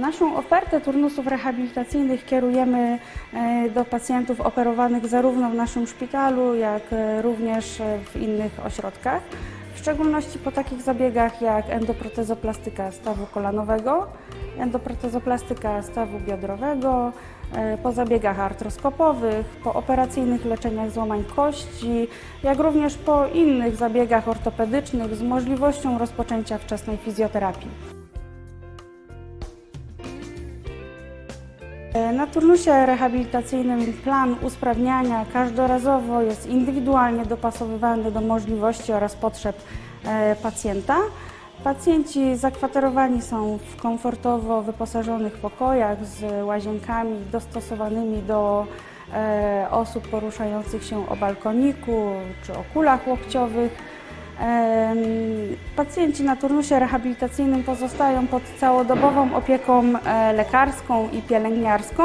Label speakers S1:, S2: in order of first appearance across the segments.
S1: Naszą ofertę turnusów rehabilitacyjnych kierujemy e, do pacjentów operowanych zarówno w naszym szpitalu, jak e, również e, w innych ośrodkach. W szczególności po takich zabiegach jak endoprotezoplastyka stawu kolanowego, endoprotezoplastyka stawu biodrowego, po zabiegach artroskopowych, po operacyjnych leczeniach złamań kości, jak również po innych zabiegach ortopedycznych z możliwością rozpoczęcia wczesnej fizjoterapii. Na turnusie rehabilitacyjnym plan usprawniania każdorazowo jest indywidualnie dopasowywany do możliwości oraz potrzeb e, pacjenta. Pacjenci zakwaterowani są w komfortowo wyposażonych pokojach z łazienkami dostosowanymi do e, osób poruszających się o balkoniku czy o kulach łokciowych. Pacjenci na turnusie rehabilitacyjnym pozostają pod całodobową opieką e, lekarską i pielęgniarską,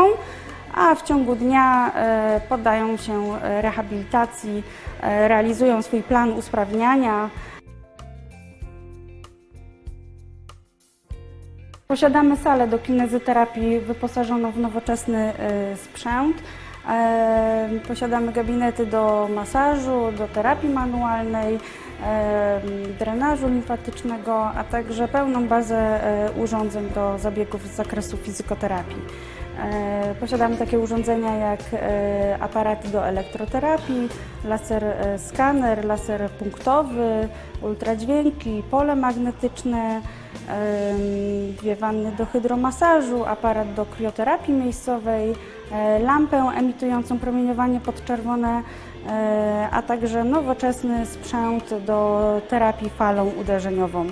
S1: a w ciągu dnia e, poddają się rehabilitacji, e, realizują swój plan usprawniania. Posiadamy salę do kinezyterapii wyposażoną w nowoczesny sprzęt. Posiadamy gabinety do masażu, do terapii manualnej, drenażu limfatycznego, a także pełną bazę e, urządzeń do zabiegów z zakresu fizykoterapii. E, Posiadamy takie urządzenia jak e, aparaty do elektroterapii, laser skaner, laser punktowy, ultradźwięki, pole magnetyczne, dwie wanny do hydromasażu, aparat do krioterapii miejscowej, e, lampę emitującą promieniowanie podczerwone, e, a także nowoczesny sprzęt do terapii falą uderzeniową.